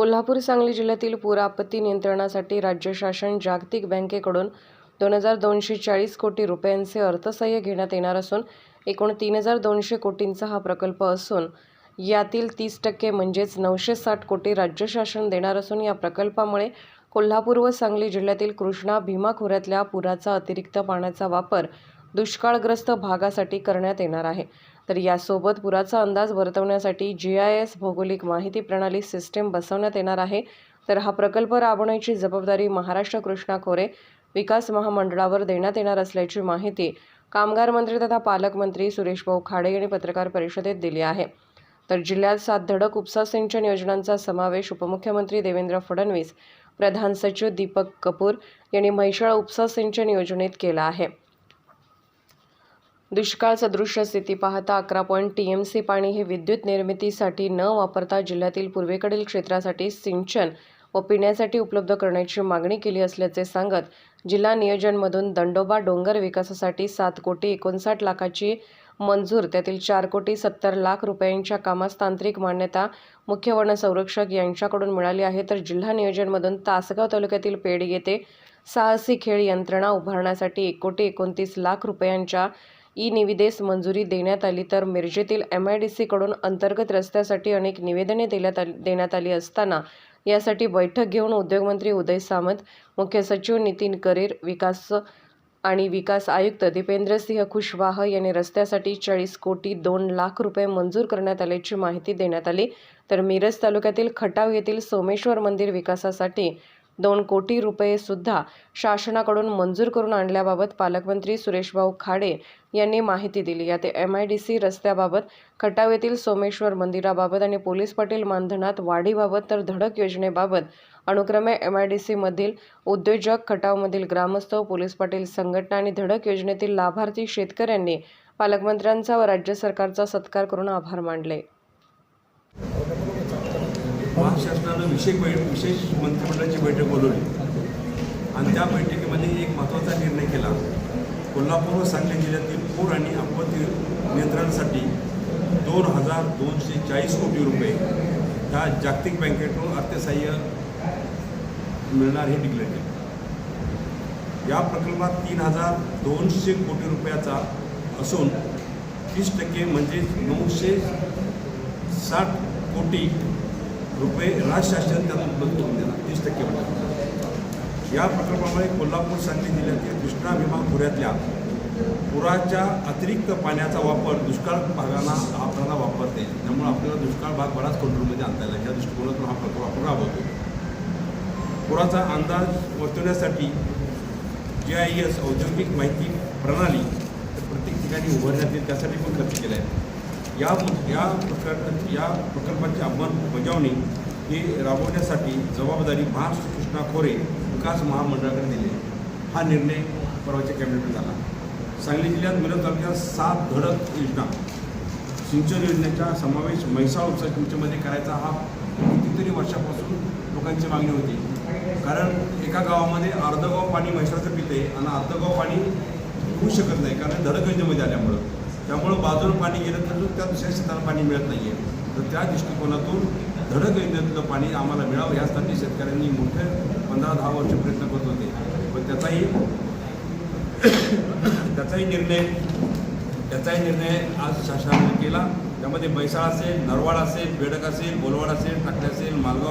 कोल्हापूर सांगली जिल्ह्यातील पूर आपत्ती नियंत्रणासाठी राज्य शासन जागतिक बँकेकडून दोन हजार दोनशे चाळीस कोटी रुपयांचे अर्थसहाय्य घेण्यात येणार असून एकूण तीन हजार दोनशे कोटींचा हा प्रकल्प असून यातील तीस टक्के म्हणजेच नऊशे साठ कोटी राज्य शासन देणार असून या प्रकल्पामुळे कोल्हापूर व सांगली जिल्ह्यातील कृष्णा भीमा खोऱ्यातल्या पुराचा अतिरिक्त पाण्याचा वापर दुष्काळग्रस्त भागासाठी करण्यात येणार आहे. तर यासोबत पुराचा अंदाज वर्तवण्यासाठी जी आय एस भौगोलिक माहिती प्रणाली सिस्टीम बसवण्यात येणार आहे. तर हा प्रकल्प राबवण्याची जबाबदारी महाराष्ट्र कृष्णा खोरे विकास महामंडळावर देण्यात येणार असल्याची माहिती कामगार मंत्री तथा पालकमंत्री सुरेशभाऊ खाडे यांनी पत्रकार परिषदेत दिली आहे. तर जिल्ह्यात सात धडक उपसा सिंचन योजनांचा समावेश उपमुख्यमंत्री देवेंद्र फडणवीस प्रधान सचिव दीपक कपूर यांनी म्हैसाळ उपसा सिंचन योजनेत केला आहे. दुष्काळ सदृश्य स्थिती पाहता अकरा पॉईंट टी एम सी पाणी हे विद्युत निर्मितीसाठी न वापरता जिल्ह्यातील पूर्वेकडील क्षेत्रासाठी सिंचन व पिण्यासाठी उपलब्ध करण्याची मागणी केली असल्याचे सांगत जिल्हा नियोजनमधून दंडोबा डोंगर विकासासाठी सात कोटी एकोणसाठ लाखाची मंजूर त्यातील चार कोटी सत्तर लाख रुपयांच्या कामास तांत्रिक मान्यता मुख्य वनसंरक्षक यांच्याकडून मिळाली आहे. तर जिल्हा नियोजनमधून तासगाव तालुक्यातील पेड येथे साहसी खेळ यंत्रणा उभारण्यासाठी एक कोटी एकोणतीस लाख रुपयांच्या ई निविदेस मंजुरी देण्यात आली तर मिरजेतील एम आय डी सीकडून अंतर्गत रस्त्यासाठी अनेक निवेदने देण्यात आली देण्यात आली असताना यासाठी बैठक घेऊन उद्योगमंत्री उदय सामंत मुख्य सचिव नितीन करीर विकास आणि विकास आयुक्त दीपेंद्रसिंह खुशवाह यांनी रस्त्यासाठी चाळीस कोटी दोन लाख रुपये मंजूर करण्यात आल्याची माहिती देण्यात आली. तर मिरज तालुक्यातील खटाव येथील सोमेश्वर मंदिर विकासासाठी दोन कोटी रुपयेसुद्धा शासनाकडून मंजूर करून आणल्याबाबत पालकमंत्री सुरेशभाऊ खाडे यांनी माहिती दिली. यात एम आय डी सी रस्त्याबाबत खटाव येथील सोमेश्वर मंदिराबाबत आणि पोलीस पाटील मानधनात वाढीबाबत तर धडक योजनेबाबत अनुक्रमे एम आय डी सीमधील उद्योजक खटावमधील ग्रामस्थ पोलीस पाटील संघटना आणि धडक योजनेतील लाभार्थी शेतकऱ्यांनी पालकमंत्र्यांचा व राज्य सरकारचा सत्कार करून आभार मानले. महाशासनानं विशेष बै विशेष मंत्रिमंडळाची बैठक बोलवली. आणि त्या बैठकीमध्ये एक महत्त्वाचा निर्णय केला. कोल्हापूर व सांगली जिल्ह्यातील पूर आणि आपत्ती नियंत्रणासाठी दोन हजार दोनशे चाळीस कोटी रुपये ह्या जागतिक बँकेकडून अर्थसहाय्य मिळणार हे डिक्लेअर केलं. या प्रकल्पात तीन हजार दोनशे कोटी रुपयाचा असून तीस टक्के म्हणजेच नऊशे साठ कोटी रुपये राज्य शासन त्यातून करून देणार तीस टक्के या प्रकल्पामुळे कोल्हापूर सांगली जिल्ह्यातील कृष्णा भीमा खोऱ्यातल्या पुराच्या अतिरिक्त पाण्याचा वापर दुष्काळ भागांना आपल्याला वापरते त्यामुळे आपल्याला दुष्काळ भाग बराच कंट्रोलमध्ये आणता येईल. या दृष्टिकोनातून हा प्रकल्प आपण राबवतो पुराचा अंदाज वर्तवण्यासाठी जे आय एस औद्योगिक माहिती प्रणाली प्रत्येक ठिकाणी उभारण्यात येईल त्यासाठी पण खर्च केला आहे. या या प्रकार या प्रकल्पाची अंमलबजावणी ही राबवण्यासाठी जबाबदारी महाराष्ट्र कृष्णा खोरे विकास महामंडळाकडे दिली हा निर्णय परवाच्या कॅबिनेटमध्ये झाला. सांगली जिल्ह्यात मिरज तालुक्यात सात धडक योजना. सिंचन योजनेचा समावेश म्हैसाळ उपसा सिंचनमध्ये करायचा हा कितीतरी वर्षापासून लोकांची मागणी होती. कारण एका गावामध्ये अर्धगाव पाणी म्हैसाळचं पिते आणि अर्धगाव पाणी होऊ शकत नाही कारण धडक योजनेमध्ये आल्यामुळं. त्यामुळं बाजूला पाणी गेलं तर त्या दुसऱ्या शेताला पाणी मिळत नाही आहे तर त्या दृष्टिकोनातून धडक योजनेतलं पाणी आम्हाला मिळावं यासाठी शेतकऱ्यांनी मोठे पंधरा दहा वर्ष प्रयत्न करत होते. पण त्याचाही त्याचाही निर्णय त्याचाही निर्णय आज शासनाने केला. त्यामध्ये बैसाळ असेल नरवाड असेल बेडक असेल बोलवाड असेल टाकले असेल मालगाव